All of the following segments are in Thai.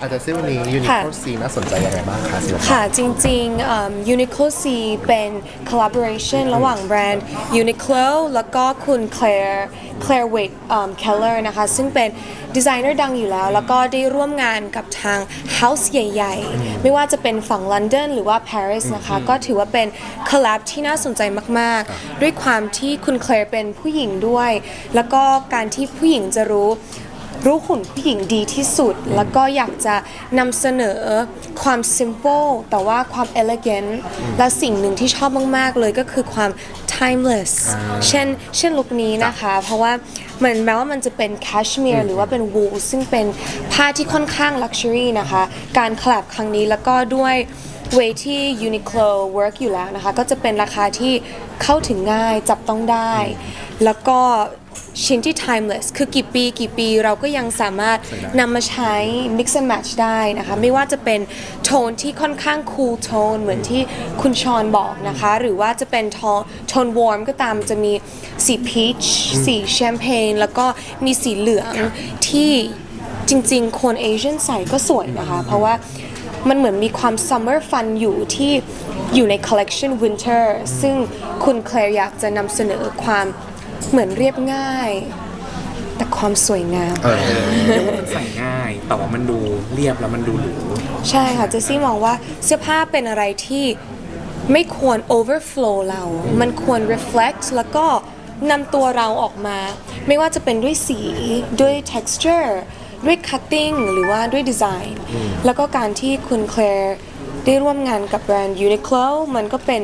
อาจจะซิวันนี้ยูนิค่ะโคซีน่าสนใจยังไงบ้างคะสิวค่ะ จริงๆเอิ่ม Uniqlo C เป็น collaboration ระหว่างแบรนด์ Uniqlo แล้วก็คุณ Claire Claire Wait เอิ่ม Keller นะคะ ซึ่งเป็นดีไซเนอร์ดังอยู่แล้ว แล้วก็ได้ร่วมงานกับทาง House ใหญ่ ๆ ไม่ว่าจะเป็นฝั่งลอนดอนหรือว่า Paris นะคะ ก็ถือว่าเป็น collab ที่น่าสนใจมาก ๆ ด้วยความที่คุณ Claire เป็นผู้หญิงด้วย แล้วก็การที่ผู้หญิงจะรู้ รู้หุ่นผู้หญิงดีที่สุด แล้วก็อยากจะนำเสนอความ simple แต่ว่าความ elegant และสิ่งหนึ่งที่ชอบมาก ๆ เลยก็คือความ timeless เช่น เช่นลุคนี้นะคะ เพราะว่าเหมือนแม้ว่ามันจะเป็น cashmere หรือว่าเป็น wool ซึ่งเป็นผ้าที่ค่อนข้าง luxury นะคะ การคลบครั้งนี้แล้วก็ด้วยเวที่ Uniqlo work อยู่แล้วนะคะ ก็จะเป็นราคาที่เข้าถึงง่ายจับต้องได้ แล้วก็ ชิ้นที่ timeless คือกี่ปีกี่ปีเราก็ยังสามารถนำมาใช้ mix and match ได้นะคะ ไม่ว่าจะเป็นโทนที่ค่อนข้าง cool tone เหมือนที่คุณชอนบอกนะคะ หรือว่าจะเป็นโทนโทน warm ก็ตามจะมีสี peach สีแชมเปญแล้วก็มีสีเหลืองที่จริงๆ คนเอเชียนใส่ก็สวยนะคะ เพราะว่ามันเหมือนมีความ summer fun อยู่ที่อยู่ใน collection winter ซึ่งคุณแคลร์อยากจะนำเสนอความ เหมือนเรียบง่าย แต่ความสวยงาม เออเรียกว่ามันใส่ง่าย แต่ว่ามันดูเรียบแล้วมันดูหรูใช่ค่ะเจสซี่มองว่าเสื้อผ้าเป็นอะไรที่ไม่ควร overflow เรา มันควร reflect แล้วก็นำตัวเราออกมา ไม่ว่าจะเป็นด้วยสี ด้วย texture ด้วย cutting หรือว่าด้วยดีไซน์แล้วก็การที่คุณแคลร์ได้ร่วมงานกับแบรนด์ Uniqlo มันก็เป็น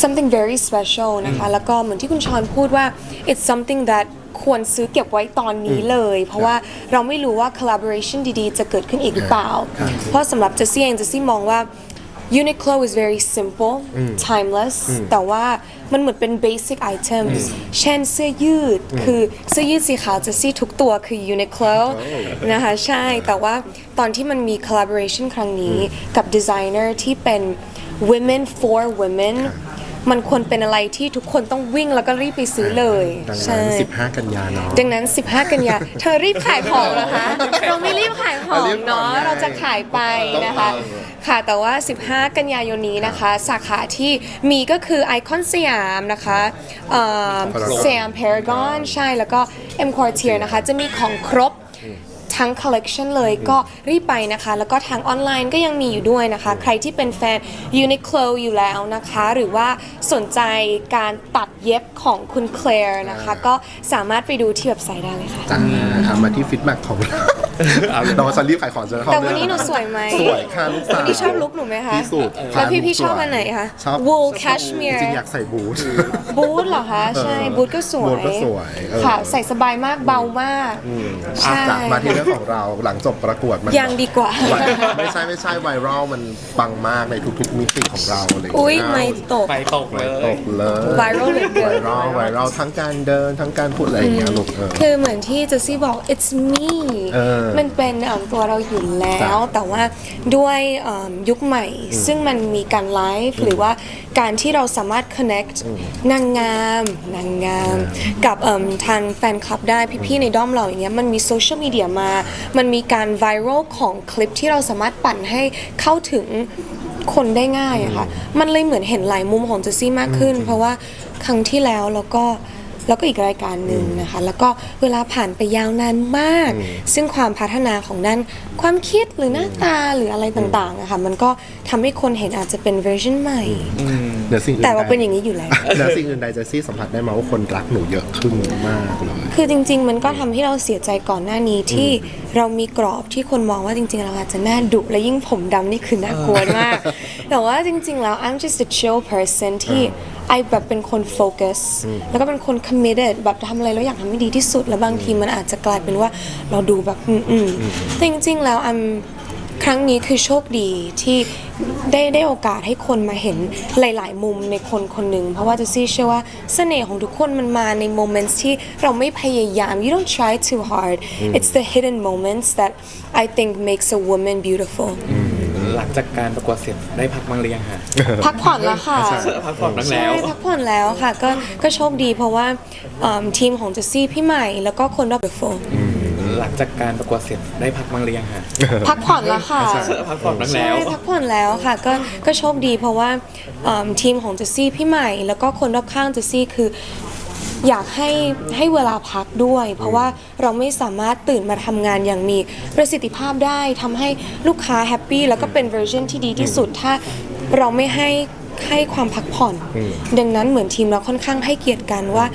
something very special นะคะ แล้วก็เหมือนที่คุณชอนพูดว่า it's something that ควรซื้อเก็บไว้ตอนนี้เลย เพราะว่าเราไม่รู้ว่า collaboration ดีๆ จะเกิดขึ้นอีกหรือเปล่า เพราะสำหรับเจสซี่เองเจสซี่มองว่า Uniqlo is very simple timeless แต่ว่ามันเหมือนเป็น basic items เช่นเสื้อยืด คือเสื้อยืดสีขาวเจสซี่ทุกตัวคือ Uniqlo นะคะใช่แต่ว่าตอนที่มันมี collaboration ครั้งนี้กับดีไซเนอร์ที่เป็น women for women มันควรเป็นอะไรที่ทุกคนต้องวิ่งแล้วก็รีบไปซื้อเลยดังใช่นั้น15 กันยาเนาะ ดังนั้น 15 กันยา เธอรีบขายของเหรอคะ เราไม่รีบขายของรีบก่อนเนาะไงเราจะขายไปนะคะต้องเอาค่ะ แต่ว่า 15 กันยายนนี้นะคะ สาขาที่มีก็คือไอคอนสยามนะคะสยามพารากอนใช่ แล้วก็ M Quartier นะคะ จะมีของครบ ทั้งคอลเลกชันเลยก็รีบไปนะคะ แล้วก็ทางออนไลน์ก็ยังมีอยู่ด้วยนะคะ ใครที่เป็นแฟน Uniqlo อยู่แล้วนะคะ หรือว่าสนใจการตัดเย็บของคุณแคลร์นะคะ ก็สามารถไปดูที่เว็บไซต์ได้เลยค่ะ จ้าอะมาที่ฟีดแบ็กของเราเราจะรีบขายของจะเข้าแต่เรื่วันองนี้หนูสวยไหม สวยค่ะลูกสาววันนี้ชอบลุคหนูไหมคะที่สุดแล้วพี่พี่สวยชอบอันไหนคะชอบ wool จ cashmere ริงๆอยากใส่บูท บูทเหรอคะ ใช่ บูทก็สวยบูทก็สวยเออ ค่ะ ใส่สบายมากเบามาก ใช่จากมาที่เรื่องของเราหลังจบประกวดมันยังดีกว่าไวไม่ใช่ไม่ใช่ไวรัลมันปังมากในทุกๆมิติของเราเลยอุ้ยไม่ตก ไปตกเลตย กเลย viral เหลือเกิไวน รัลไวรัลทั้งการเดินทั้งการพูดอะไรอย่างเงี้ยลูกเออ คือเหมือนที่เจสซี่บอก it's me เออมันเป็นเอิ่มตัวเราอยู่แล้วจ้ะแต่ว่าด้วยเอิ่มยุคใหม่ ซึ่งมันมีการไลฟ์หรือว่าการที่เราสามารถ connect นางงามนางงาม กับเอิ่มทางแฟนคลับได้พี่ๆในด้อมเราอย่างเงี้ยมันมีโซเชียลมีเดียมา มันมีการไวรัลของคลิปที่เราสามารถปั่นให้เข้าถึงคนได้ง่ายอะค่ะ มันเลยเหมือนเห็นหลายมุมของเจสซี่มากขึ้น เพราะว่าครั้งที่แล้วแล้วก็ แล้วก็อีกรายการหนึ่งนะคะ แล้วก็เวลาผ่านไปยาวนานมาก ซึ่งความพัฒนาของด้านความคิดหรือหน้าตาหรืออะไรต่างๆอะค่ะมันก็ทำให้คนเห็นอาจจะเป็นเวอร์ชันใหม่เดี๋ยวสิ่งอื่นแต่ว่าเป็นอย่างนี้อยู่แล้วเดี๋ยวสิ่งอื่นใดเจสซี่สัมผัสได้มาว่าคนรักหนูเยอะขึ้นมากเลย คือจริง ๆ มันก็ทำให้เราเสียใจก่อนหน้านี้ที่เรามีกรอบที่คนมองว่าจริง ๆ เราอาจจะหน้าดุและยิ่งผมดำนี่คือน่ากลัวมาก แต่ว่าจริง ๆ แล้ว I'm just a chill person ที่ ไอแบบเป็นคนโฟกัสแล้วก็เป็นคน committed แบบทำอะไรแล้วอยากทำให้ดีที่สุด แล้วบางทีมันอาจจะกลายเป็นว่าเราดูแบบอืมๆแต่จริงๆแล้ว I'm ครั้งนี้คือโชคดีที่ได้ได้โอกาสให้คนมาเห็นหลาย ๆ มุมในคนคนหนึ่งเพราะว่าเจสซี่เชื่อว่าเสน่ห์ของทุกคนมันมาในโมเมนต์ที่เราไม่พยายาม you don't try too hard it's the hidden moments that I think makes a woman beautiful หลังจากการประกวดเสร็จได้พักบ้างหรือยังฮะพักผ่อนแล้วค่ะ พักผ่อนบ้างใช่แล้วพักผ่อนแล้วค่ะ ก็ก็โชคดีเพราะว่าเอิ่มทีมของเจสซี่พี่ใหม่แล้วก็คนรอบ beautiful หหลังจากการประกวดเสร็จได้พักบ้างหรือยังฮะพักผ่อนแล้วค่ะ พักผ่อนบ้างใช่แล้วพักผ่อนแล้วค่ะ ก็ก็โชคดีเพราะว่าเอิ่มทีมของเจสซี่พี่ใหม่แล้วก็คนรอบข้างเจสซี่คือ อยากให้ให้เวลาพักด้วย เพราะว่าเราไม่สามารถตื่นมาทำงานอย่างมีประสิทธิภาพได้ทำให้ลูกค้าแฮปปี้แล้วก็เป็นเวอร์ชันที่ดีที่สุดถ้าเราไม่ให้ให้ความพักผ่อน ดังนั้นเหมือนทีมเราค่อนข้างให้เกียรติกันว่า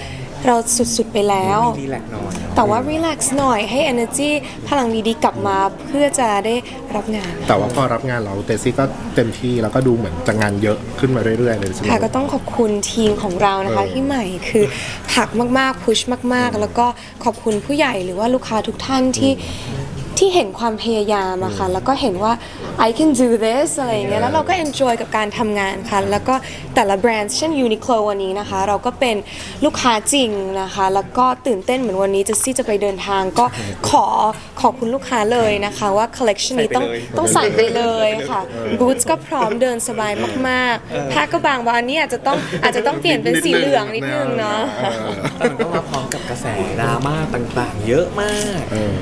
เราสุดๆไปแล้ว รีแลกซ์หน่อยแต่ว่า relax หน่อยให้ energy พลังดีๆกลับมาเพื่อจะได้รับงาน แต่ว่าพอรับงานเราเตซี่ก็เต็มที่แล้วก็ดูเหมือนจะงานเยอะขึ้นมาเรื่อยๆเลยใช่ไหม ค่ะก็ต้องขอบคุณทีมของเรานะคะเออ ที่ใหม่คือผลักมากๆพุชมากๆ แล้วก็ขอบคุณผู้ใหญ่หรือว่าลูกค้าทุกท่านที่ ที่เห็นความพยายามอะค่ะ แล้วก็เห็นว่า I can do this อะไรอย่างเงี้ย แล้วเราก็ enjoy กับการทำงานค่ะ แล้วก็แต่ละแบรนด์เช่น Uniqlo วันนี้นะคะ เราก็เป็นลูกค้าจริงนะคะ แล้วก็ตื่นเต้นเหมือนวันนี้เจสซี่จะไปเดินทางก็ขอขอบคุณลูกค้าเลยนะคะว่า collection นี้ต้องใส่ไปเลยต้องใส่ไปเลยค่ะบูทก็พร้อมเดินสบายมากๆ ผ้าก็บางวันนี้อาจจะต้องอาจจะต้องเปลี่ยนเป็นสีเหลืองนิดนึงเนาะออแต่มันก็มาพร้อมกับกระแสดราม่าต่างๆ เยอะมากเออ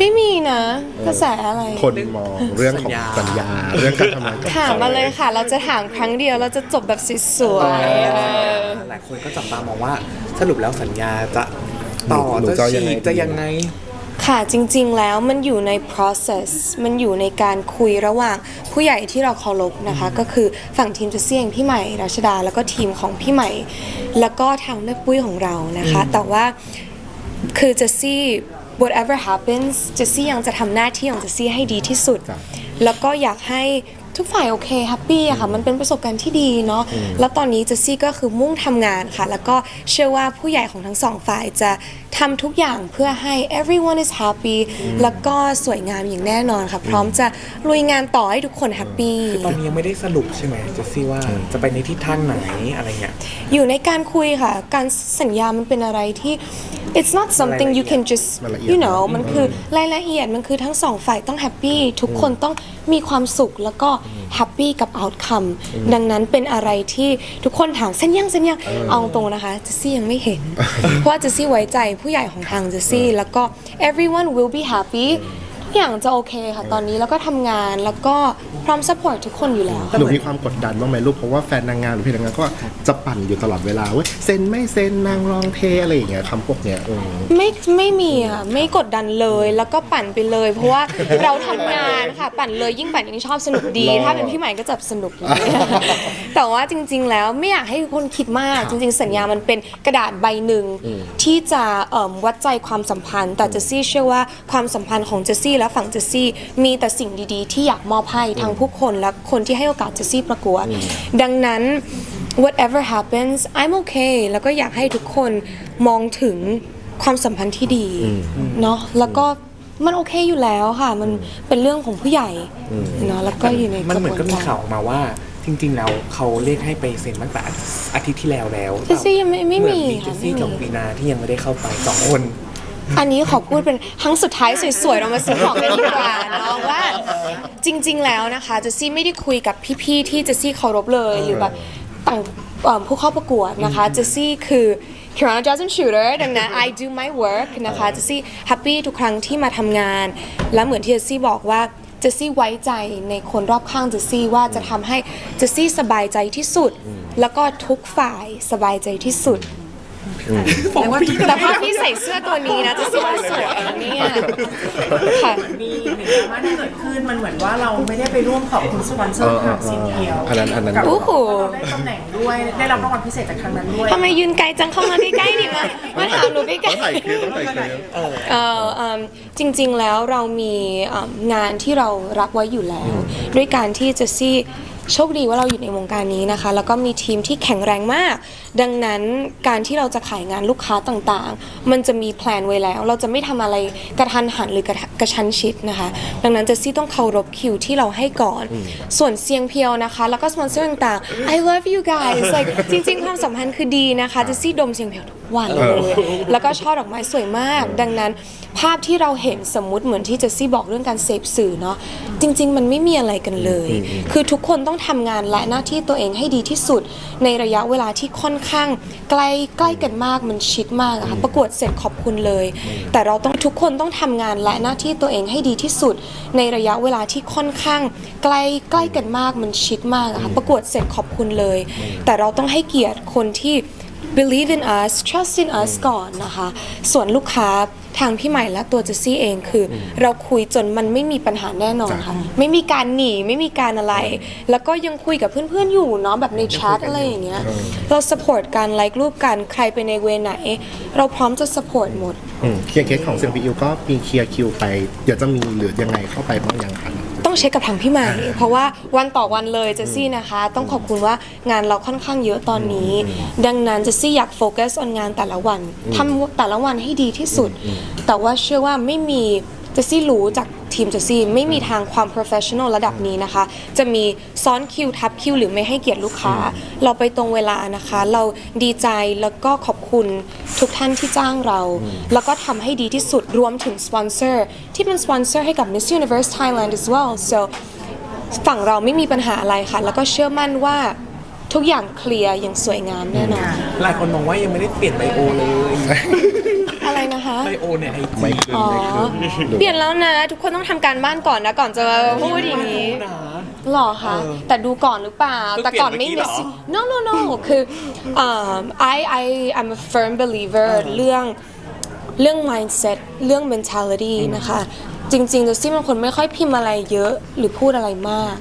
ไม่มีนะ กระแสอะไร คนมองเรื่องของสัญญา เรื่องการทำงานกับถามมาเลยค่ะ เราจะถามครั้งเดียวเราจะจบแบบสวยๆเออหลายคนก็จับตามองว่าสรุปแล้วสัญญาจะต่อหนูจะจะฉียังไงกจะยังไง ค่ะจริงๆแล้วมันอยู่ใน process มันอยู่ในการคุยระหว่างผู้ใหญ่ที่เราเคารพนะคะ ก็คือฝั่งทีมเจสซี่เองพี่ใหม่รัชดา แล้วก็ทีมของพี่ใหม่ แล้วก็ทางแม่ปุ้ยของเรานะคะ แต่ว่าคือเจสซี่ whatever happens เจสซี่ยังจะทำหน้าที่ของเจสซี่ให้ดีที่สุดจ้ะแล้วก็อยากให้ทุกฝ่ายโอเคแฮปปี้อะค่ะ มันเป็นประสบการณ์ที่ดีเนาะแล้วตอนนี้เจสซี่ก็คือมุ่งทำงานค่ะ แล้วก็เชื่อว่าผู้ใหญ่ของทั้งสองฝ่ายจะ ทำทุกอย่างเพื่อให้ everyone is happy แล้วก็สวยงามอย่างแน่นอนค่ะ พร้อมจะลุยงานต่อให้ทุกคนแฮปปี้ ตอนนี้ยังไม่ได้สรุปใช่ไหมเจสซี่ว่าจะไปในทิศทางไหนอะไรเงี้ย อยู่ในการคุยค่ะ การสัญญามันเป็นอะไรที่ it's not something you can just รายละเอียด you know มันคือรายละเอียด มันคือทั้งสองฝ่ายต้องแฮปปี้ ทุกคนต้องมีความสุขแล้วก็แฮปปี้กับ outcome ดังนั้นเป็นอะไรที่ทุกคนถามเส้นยังเส้นยังเอาตรงนะคะเจสซี่ยังไม่เห็น เพราะว่าเจสซี่ไว้ใจผู้ใหญ่ของทางเจสซี่แล้วก็ everyone will be happy ทุกอย่างจะโอเคค่ะตอนนี้แล้วก็ทำงานแล้วก็ พร้อม support ทุกคนอยู่แล้ว หนูมีความกดดันบ้างไหมลูกเพราะว่าแฟนนางงามหรือพี่นางงามก็จะปั่นอยู่ตลอดเวลาเว้ยเซ็นไม่เซ็นนางรองเทอะไรอย่างเงี้ยคำพวกเนี้ยเออ ไม่ไม่มีค่ะไม่กดดันเลยแล้วก็ปั่นไปเลย เพราะว่าเราทำงานค่ะ ปั่นเลยยิ่งปั่นยิ่งชอบสนุกดีหรอถ้าเป็นพี่ใหม่ก็จะสนุกเลยแต่ว่าจริง ๆ แล้วไม่อยากให้คนคิดมาก จริง ๆ สัญญามันเป็นกระดาษใบหนึ่งที่จะเอิ่มวัดใจความสัมพันธ์ แต่เจสซี่เชื่อว่าความสัมพันธ์ของเจสซี่และฝั่งเจสซี่มีแต่สิ่งดีๆ ที่อยากมอบให้ทั้งผู้คนและคนที่ให้โอกาสเจสซี่ประกวด ดังนั้น whatever happens I'm okay แล้วก็อยากให้ทุกคนมองถึงความสัมพันธ์ที่ดีเนาะแล้วก็มันโอเคอยู่แล้วค่ะ มันเป็นเรื่องของผู้ใหญ่เนาะแล้วก็อยู่ในมันเหมือนก็มีระบวข่าวออกมาว่าจริงๆ แล้วเขาเรียกให้ไปเซ็นตั้งแต่อาทิตย์ที่แล้วแล้วเจสซี่ยังไม่ไม่เหมือนมีมีเจค่ะสไม่ซี่กับมีวีนาที่ยังไม่ได้เข้าไปสองคน อันนี้ขอพูดเป็นครั้งสุดท้ายสวยๆ เรามาซื้อของกันดีกว่าเนาะว่าจริง ๆ แล้วนะคะเจสซี่ไม่ได้คุยกับพี่ๆ ที่เจสซี่เคารพเลยหรือแบบต่างเอิ่มผู้เข้าประกวดนะคะเจสซี่คือ Kirana Johnson Shooter ดังนั้น I do my work นะคะเจสซี่แฮปปี้ทุกครั้งที่มาทำงาน และเหมือนที่เจสซี่บอกว่าเจสซี่ไว้ใจในคนรอบข้างเจสซี่ว่าจะทำให้เจสซี่สบายใจที่สุด แล้วก็ทุกฝ่ายสบายใจที่สุด แต่ภาพที่ใส่เสื้อตัวนี้นะเจสซี่ว่าสวยนะเนี่ยค่ะ มีหนึ่งดราม่าที่เกิดขึ้นมันเหมือนว่าเราไม่ได้ไปร่วมขอบคุณสปอนเซอร์ทางสีเขียวอันนั้นอันนั้น กับโอ้โห เราได้ตำแหน่งด้วยได้รับรางวัลพิเศษจากทางนั้นด้วยทำไมยืนไกลจังเข้ามาใกล้ๆดิมามาถามหนูใกล้ต้องถ่ายๆคลิปต้องถ่ายคลิปเอ่อเอิ่มจริงๆแล้วเรามีเอิ่มงานที่เรารับไว้อยู่แล้ว ด้วยการที่เจสซี่โชคดีว่าเราอยู่ในวงการนี้นะคะ แล้วก็มีทีมที่แข็งแรงมากดังนั้นการที่เราจะขายงานลูกค้าต่างๆ มันจะมีแพลนไว้แล้ว เราจะไม่ทำอะไรกระทันหันหรือกระทะกระชั้นชิดนะคะ ดังนั้นเจสซี่ต้องเคารพคิวที่เราให้ก่อน ส่วนเสียงเพียวนะคะ แล้วก็สปอนเซอร์ต่างๆ I love you guys like จริงๆ ความสัมพันธ์คือดีนะคะเจสซี่ดมเสียงเพียวทุกวันเลยแล้วก็ช่อดอกไม้สวยมาก ดังนั้นภาพที่เราเห็นสมมุติเหมือนที่เจสซี่บอกเรื่องการเสพสื่อเนาะจริง ๆ มันไม่มีอะไรกันเลย คือทุกคนต้องทำงานและหน้าที่ตัวเองให้ดีที่สุดในระยะเวลาที่ค่อนข้างใกล้ใกล้กันมากมันชิดมากอะค่ะประกวดเสร็จขอบคุณเลย แต่เราต้องทุกคนต้องทำงานและหน้าที่ตัวเองให้ดีที่สุด ในระยะเวลาที่ค่อนข้าง ใกล้ใกล้กันมากมันชิดมากอะค่ะประกวดเสร็จขอบคุณเลย แต่เราต้องให้เกียรติคนที่ believe in us trust in us ก่อนนะคะ ส่วนลูกค้า ทางพี่ใหม่และตัวเจสซี่เองคืออเราคุยจนมันไม่มีปัญหาแน่นอนค่ะ ไม่มีการหนีไม่มีการอะไร แล้วก็ยังคุยกับเพื่อนๆอยู่เนาะแบบในแชทอะไรอย่างเงี้ยเรา support กันไลค์รูปกันใครไปในเวรไหน เราพร้อมจะ support หมด อืมเคลียร์เคสของเซนพีอิวก็มีเคลียร์คิวไป เดี๋ยวจะมีหรือยังไงเข้าไปบ้างยังคะ ต้องเช็คกับทางพี่ใหม่ เพราะว่าวันต่อวันเลยเจสซี่นะคะ ต้องขอบคุณว่างานเราค่อนข้างเยอะตอนนี้ ดังนั้นเจสซี่อยากโฟกัส on งานแต่ละวันทำแต่ละวันให้ดีที่สุด แต่ว่าเชื่อว่าไม่มีเจ สซี่รู้จากทีมเจสซี่ไม่มีทางความ professional ระดับนี้นะคะ จะมีซ้อนคิวทับคิวหรือไม่ให้เกียรติลูกค้า เราไปตรงเวลานะคะ เราดีใจแล้วก็ขอบคุณทุกท่านที่จ้างเรา แล้วก็ทำให้ดีที่สุดรวมถึงสปอนเซอร์ที่เป็นสปอนเซอร์ให้กับ Miss Universe Thailand as well so ฝั่งเราไม่มีปัญหาอะไรค่ะ แล้วก็เชื่อมั่นว่าทุกอย่างเคลียร์อย่างสวยงามแน่นอน หลายคนมองว่ายังไม่ได้เปลี่ยนไบโอเลย อะไรนะคะ ไบโอเนี่ยไอไม่จีคืนอ๋อไม่คืนหรือเปลี่ยนแล้วนะ ทุกคนต้องทำการบ้านก่อนนะ ก่อนจะพูดอย่างนี้หรอคะแต่ดูก่อนหรือเปล่าแต่ก่อนไม่ miss no no no คืออ่า I I I'm a firm believer เรื่องเรื่อง mindset เรื่อง mentality นะคะ จริงๆเจสซี่เป็นคนไม่ค่อยพิมพ์อะไรเยอะหรือพูดอะไรมาก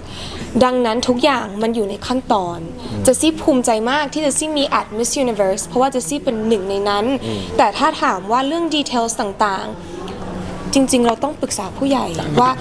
ดังนั้นทุกอย่างมันอยู่ในขั้นตอนเจสซี่ภูมิใจมากที่เจสซี่มี at Miss Universe เพราะว่าเจสซี่เป็นหนึ่งในนั้น แต่ถ้าถามว่าเรื่อง details ต่างๆ จริง ๆ เราต้องปรึกษาผู้ใหญ่ว่า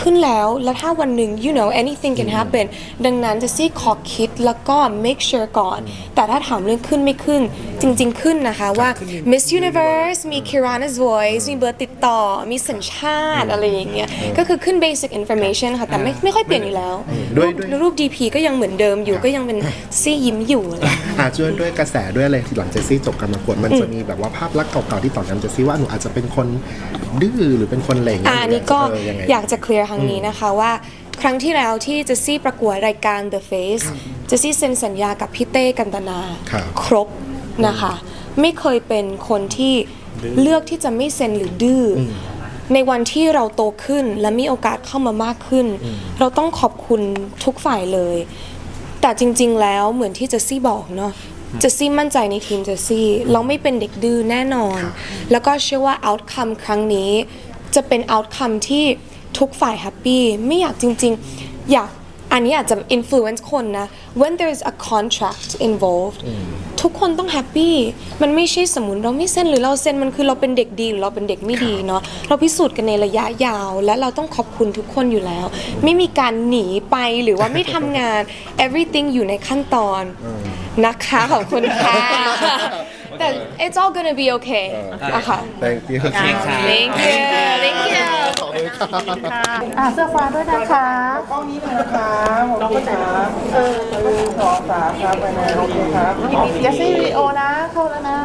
ขึ้นแล้ว แล้วถ้าวันหนึ่ง you know anything can happen ดังนั้นจะซี่ขอคิดแล้วก็ make sure ก่อน แต่ถ้าถามเรื่องขึ้นไม่ขึ้น จริง ๆ ขึ้นนะคะว่า Miss Universe มี Kirana's Voice มีเบอร์ติดต่อ มีสัญชาติอะไรอย่างเงี้ย ก็คือขึ้น basic information ค่ะ แต่ไม่ไม่ค่อยเปลี่ยนอยู่แล้ว ด้วยรูปด้วย รูป DP ก็ยังเหมือนเดิมอยู่ ก็ยังเป็นซี่ยิ้มอยู่อะไรอย่างเงี้ยอาจจะด้วยกระแสด้วยอะไรที่หลังเจสซี่จบการประกวดมันจะมีแบบว่าภาพลักษณ์เก่าๆที่ต่อกันเจสซี่ว่าหนูอาจจะเป็นคนดื้อหรือเป็นคนอะไรอย่างเงี้อ่ายอันนี้ก็เออยังไง อยากจะเคลียร์ครั้งนี้นะคะว่าครั้งที่แล้วที่เจสซี่ประกวดรายการ The Face เจสซี่เซ็นสัญญากับพี่เต้กันตนาครับ ครบนะคะ ไม่เคยเป็นคนที่เลือกที่จะไม่เซ็นหรือดื้ออในวันที่เราโตขึ้นและมีโอกาสเข้ามามากขึ้น เราต้องขอบคุณทุกฝ่ายเลย แต่จริงๆแล้วเหมือนที่เจสซี่บอกเนาะเจสซี่มั่นใจในทีมเจสซี่ เราไม่เป็นเด็กดื้อแน่นอน แล้วก็เชื่อว่า outcome ครั้งนี้ จะเป็น outcome ที่ ทุกฝ่ายแฮปปี้ไม่อยากจริง ๆ อยากอันนี้อาจจะ influence คนนะ when there's a contract involved ทุกคนต้องแฮปปี้มันไม่ใช่สมมติเราไม่เซ็นหรือเราเซ็นมันคือเราเป็นเด็กดีหรือเราเป็นเด็กไม่ดีเนาะเราพิสูจน์กันในระยะยาว และเราต้องขอบคุณทุกคนอยู่แล้ว ไม่มีการหนีไปหรือว่าไม่ทำงาน everything อยู่ในขั้นตอนนะคะขอบคุณค่ะแต่ it's all gonna be okay อะค่ะ thank you thank you thank you ขอบคุณครับอะเสื้อฟ้าด้วยนะคะกล้องนี้เลยนะครับโอเคครับเออหนึ่งสองสามครับไปไหนโอเคครับเจสซี่วิดีโอนะเข้าแล้วนะ